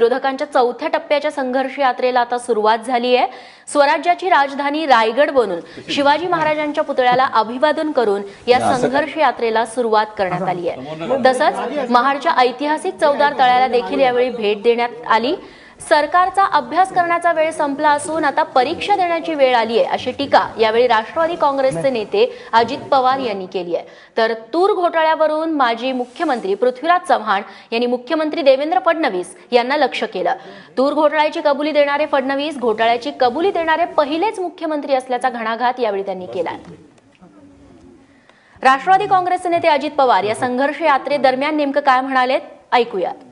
विरोधकांच्या चौथ्या टप्प्याच्या संघर्ष यात्रेला आता सुरुवात झाली आहे. स्वराज्याची राजधानी रायगड बनून शिवाजी महाराजांच्या पुतळ्याला अभिवादन करून या संघर्ष यात्रेला सुरुवात करण्यात आली आहे. तसंच महाडच्या ऐतिहासिक चौदार तळ्याला देखील यावेळी भेट देण्यात आली. सरकारचा अभ्यास करण्याचा वेळ संपला असून आता परीक्षा देण्याची वेळ आली आहे अशी टीका यावेळी राष्ट्रवादी काँग्रेसचे नेते अजित पवार यांनी केली आहे. तर तूर घोटाळ्यावरून माजी मुख्यमंत्री पृथ्वीराज चव्हाण यांनी मुख्यमंत्री देवेंद्र फडणवीस यांना लक्ष केलं. तूर घोटाळ्याची कबुली देणारे फडणवीस घोटाळ्याची कबुली देणारे पहिलेच मुख्यमंत्री असल्याचा घणाघात यावेळी त्यांनी केला. राष्ट्रवादी काँग्रेसचे नेते अजित पवार या संघर्ष यात्रेदरम्यान नेमकं काय म्हणालेत? ऐकूयात.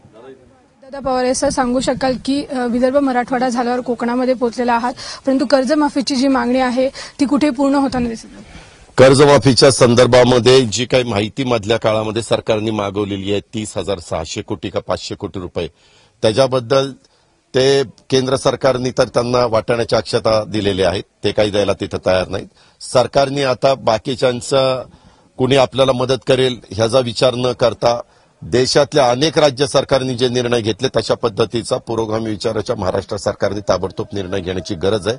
दादा पवार सर सांगू शकाल की विदर्भ मराठवाडा झाल्यावर कोकणामध्ये पोहोचलेला आहात परंतु कर्जमाफीची जी मागणी आहे ती कुठे पूर्ण होताना दिसत नाही. कर्जमाफीच्या संदर्भामध्ये जी काही माहिती मधल्या काळामध्ये सरकारने मागवलेली आहे तीस हजार सहाशे कोटी का पाचशे कोटी रुपये त्याच्याबद्दल ते केंद्र सरकारने तर त्यांना वाटण्याच्या अक्षता दिलेल्या आहेत ते काही द्यायला तिथं तयार नाहीत सरकारने आता बाकीच्यांचं कुणी आपल्याला मदत करेल ह्याचा विचार न करता देशातल्या अनेक राज्य सरकारने जे निर्णय घेतले तशा पद्धतीचा पुरोगामी विचाराच्या महाराष्ट्र सरकारने ताबडतोब निर्णय घेण्याची गरज आहे.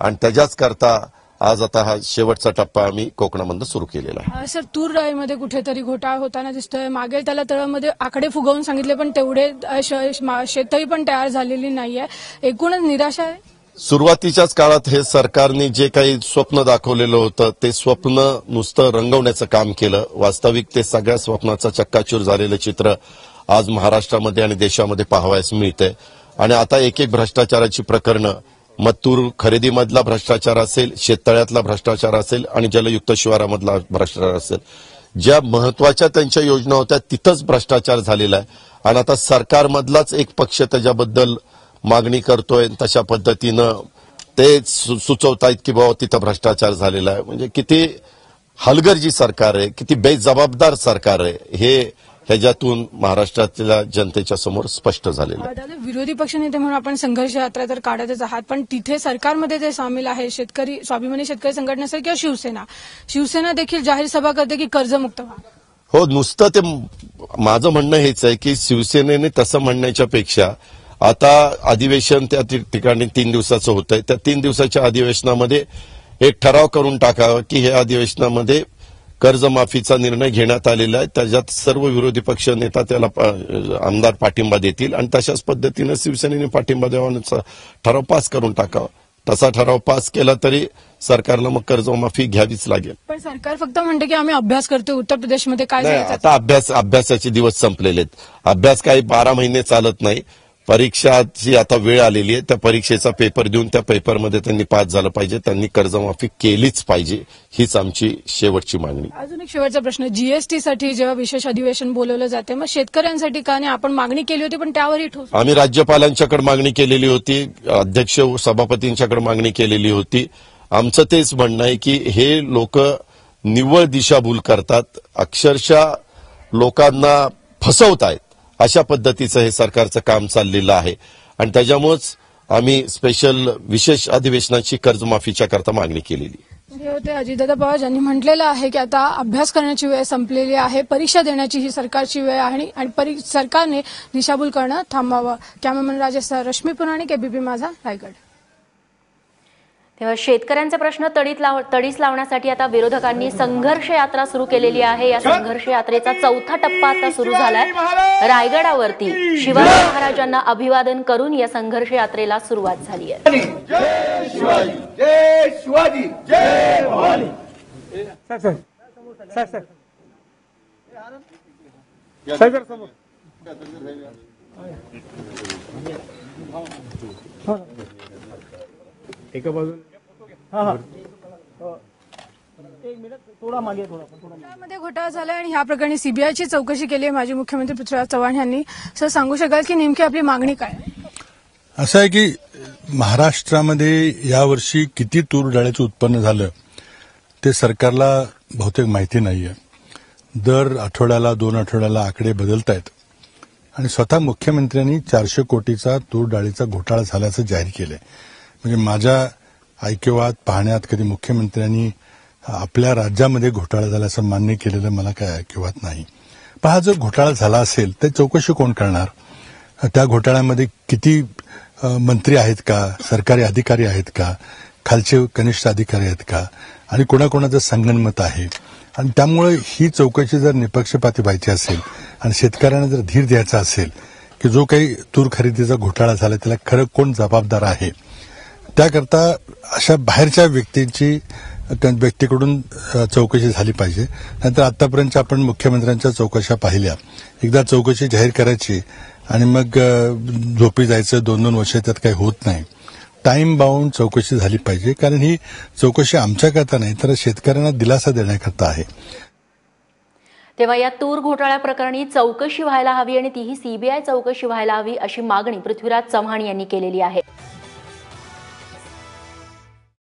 आणि त्याच्याच करता आज आता हा शेवटचा टप्पा आम्ही कोकणामधून सुरू केलेला आहे. सर तूर डाळीमध्ये कुठेतरी घोटाळा होताना दिसतोय. मागे त्याला तळामध्ये आकडे फुगवून सांगितले पण तेवढे मा- शेतही पण तयार झालेली नाहीये. एकूणच निराशा आहे? सुरुवातीच्याच काळात हे सरकारने जे काही स्वप्न दाखवलेलं होतं ते स्वप्न नुसतं रंगवण्याचं काम केलं. वास्तविक ते सगळ्या स्वप्नाचा चक्काचूर झालेलं चित्र आज महाराष्ट्रामध्ये आणि देशामध्ये पाहावयास मिळतंय. आणि आता एक एक भ्रष्टाचाराची प्रकरणं मत्तूर खरेदीमधला भ्रष्टाचार असेल शेततळ्यातला भ्रष्टाचार असेल आणि जलयुक्त शिवारामधला भ्रष्टाचार असेल. ज्या महत्त्वाच्या त्यांच्या योजना होत्या तिथंच भ्रष्टाचार झालेला आहे. आणि आता सरकारमधलाच एक पक्ष त्याच्याबद्दल मागणी करतोय तशा पद्धतीनं ते सुचवतायत की बाबा तिथं भ्रष्टाचार झालेला आहे. म्हणजे किती हलगर्जी सरकार आहे किती बेजबाबदार सरकार आहे हे ह्याच्यातून महाराष्ट्रातल्या जनतेच्या समोर स्पष्ट झालेलं विरोधी पक्षनेते म्हणून आपण संघर्ष यात्रा तर काढतच आहात पण तिथे सरकारमध्ये जे सामील आहे शेतकरी स्वाभिमानी शेतकरी संघटना असेल किंवा शिवसेना शिवसेना देखील जाहीर सभा करते की कर्जमुक्त व्हा. हो नुसतं ते माझं म्हणणं हेच आहे की शिवसेनेने तसं म्हणण्याच्या पेक्षा आता अधिवेशन त्या ठिकाणी तीन दिवसाचं होतंय. त्या तीन दिवसाच्या अधिवेशनामध्ये एक ठराव करून टाकावा की हे अधिवेशनामध्ये कर्जमाफीचा निर्णय घेण्यात आलेला आहे. त्याच्यात सर्व विरोधी पक्ष नेता त्याला आमदार पाठिंबा देतील आणि तशाच पद्धतीनं शिवसेनेने पाठिंबा द्यावा ठराव पास करून टाकावा. तसा ठराव पास केला तरी सरकारला मग कर्जमाफी घ्यावीच लागेल. पण सरकार फक्त म्हणते की आम्ही अभ्यास करतो उत्तर प्रदेशमध्ये काय आता अभ्यास अभ्यासाचे दिवस संपलेले आहेत अभ्यास काही बारा महिने चालत नाही. परीक्षाची आता वेळ आलेली आहे. त्या परीक्षेचा पेपर देऊन त्या पेपरमध्ये त्यांनी पास झालं पाहिजे. त्यांनी कर्जमाफी केलीच पाहिजे हीच आमची शेवटची मागणी. अजून एक शेवटचा प्रश्न. जीएसटी साठी जेव्हा विशेष अधिवेशन बोलवलं जाते मग शेतकऱ्यांसाठी का नाही? आपण मागणी केली होती पण त्यावरही ठोस आम्ही राज्यपालांच्याकडे मागणी केलेली होती अध्यक्ष सभापतींच्याकडे मागणी केलेली होती. आमचं तेच म्हणणं आहे की हे लोक निव्वळ दिशाभूल करतात. अक्षरशः लोकांना फसवतायत. अशा पद्धतीचं हे सरकारचं काम चाललेलं आहे. आणि त्याच्यामुळेच आम्ही स्पेशल विशेष अधिवेशनाची कर्जमाफीच्या करता मागणी केलेली. हे होते अजितदादा पवार ज्यांनी म्हटलेलं आहे की आता अभ्यास करण्याची वेळ संपलेली आहे परीक्षा देण्याची ही सरकारची वेळ आहे आणि परी- सरकारने दिशाभूल करणं थांबावं. Cameraman Rajesh Rashmi Puranik ABP Majha Raigad. तेव्हा शेतकऱ्यांचे प्रश्न तडीत लाव तडीस लावण्यासाठी आता विरोधकांनी संघर्ष यात्रा सुरू केलेली आहे या संघर्ष यात्रेचा चौथा टप्पा आता सुरू झालाय रायगडावरती शिवाजी महाराजांना अभिवादन करून या संघर्ष यात्रेला सुरुवात झाली आहे एका बाजूने हा हा. एक मिनिट थोडा मागे थोडा थोडा मध्ये घोटाळा झाला आणि ह्या प्रकरणी सीबीआयची चौकशी केली आहे माजी मुख्यमंत्री पृथ्वीराज चव्हाण यांनी. सर सांगू शकाल की नेमकी आपली मागणी काय आहे? असं आहे की महाराष्ट्रामध्ये यावर्षी किती तूर डाळीचं उत्पन्न झालं ते सरकारला बहुतेक माहिती नाहीये. दर आठवड्याला दोन आठवड्याला आकडे बदलत आहेत आणि स्वतः मुख्यमंत्र्यांनी चारशे कोटीचा तूर डाळीचा घोटाळा झाल्याचं जाहीर केलंय. म्हणजे माझ्या ऐकिवात पाहण्यात कधी मुख्यमंत्र्यांनी आपल्या राज्यामध्ये घोटाळा झाल्याचं मान्य केलेलं मला काय ऐकिवात नाही. पण हा जो घोटाळा झाला असेल तर चौकशी कोण करणार? त्या घोटाळ्यामध्ये किती मंत्री आहेत का? सरकारी अधिकारी आहेत का? खालचे कनिष्ठ अधिकारी आहेत का? आणि कोणाकोणाचं संगणमत आहे? आणि त्यामुळे ही चौकशी जर निपक्षपाती व्हायची असेल आणि शेतकऱ्यांना जर धीर द्यायचा असेल की जो काही तूर खरेदीचा घोटाळा झाला त्याला खरं कोण जबाबदार आहे? त्याकरता अशा बाहेरच्या व्यक्तींची व्यक्तीकडून चौकशी झाली पाहिजे. नंतर आतापर्यंत आपण मुख्यमंत्र्यांच्या चौकशा पाहिल्या. एकदा चौकशी जाहीर करायची आणि मग झोपी जायचं दोन दोन वर्ष त्यात काही होत नाही. टाइम बाउंड चौकशी झाली पाहिजे. कारण ही चौकशी आमच्याकरता नाही तर शेतकऱ्यांना दिलासा देण्याकरता आहे. तेव्हा या तूर घोटाळ्या प्रकरणी चौकशी व्हायला हवी आणि तीही सीबीआय चौकशी व्हायला हवी अशी मागणी पृथ्वीराज चव्हाण यांनी केलेली आहे.